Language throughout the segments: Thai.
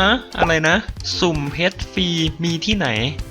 ฮะ อะไรนะ สุ่มเพชรฟรีมีที่ไหน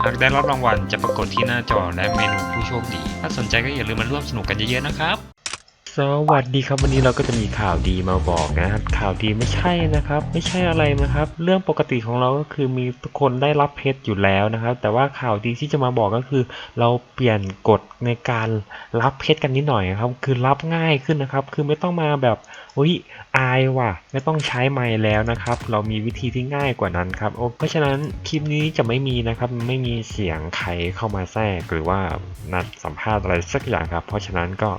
หากได้รับรางวัลจะปรากฏที่หน้าจอและเมนูผู้โชคดี ถ้าสนใจก็อย่าลืมมาร่วมสนุกกันเยอะๆนะครับ สวัสดีครับวันนี้เราก็จะมีข่าวดีมาบอกนะครับ ข่าวดีไม่ใช่นะครับ ไม่ใช่อะไรนะครับ เรื่องปกติของเราก็คือมีคนได้รับเพชรอยู่แล้วนะครับ แต่ว่าข่าวดีที่จะมาบอกก็คือ เราเปลี่ยนกฎในการรับเพชรกันนิดหน่อยครับ คือรับง่ายขึ้นนะครับ คือไม่ต้องมาแบบอุ้ยอายว่ะ ไม่ต้องใช้ไมค์แล้วนะครับ เรามีวิธีที่ง่ายกว่านั้นครับเพราะฉะนั้นคลิปนี้จะไม่มีนะครับ ไม่มีเสียงใครเข้ามาแทรกหรือว่านัดสัมภาษณ์อะไรสักอย่างครับ เพราะฉะนั้นก็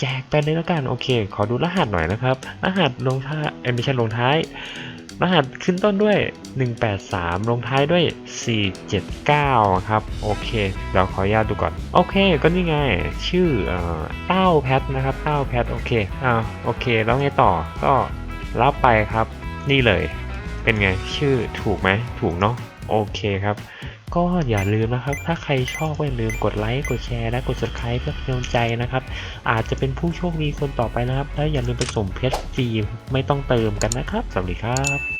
แจกไปเลยแล้วกันโอเค ขอดูรหัสหน่อยนะครับ รหัสลงท้ายเอ้ยไม่ใช่ลงท้าย รหัสขึ้นต้นด้วย 183 ลงท้ายด้วย 479 ครับ โอเคเดี๋ยวขออนุญาตดูก่อน โอเค ก็นี่ไง ชื่อเอ่อเต้าแพทนะครับเต้าแพทโอเคอ่าโอเค แล้วไงต่อก็รับไปครับ นี่เลย เป็นไงชื่อถูกไหมถูกเนาะโอเคครับ ก็อย่าลืมนะครับ ถ้าใครชอบก็อย่าลืมกดไลค์กดแชร์และกด subscribe เพื่อเป็นกำลังใจนะครับ อาจจะเป็นผู้โชคดีคนต่อไปนะครับ แล้วอย่าลืมไปส่งเพชรฟรีไม่ต้องเติมกันนะครับ สวัสดีครับ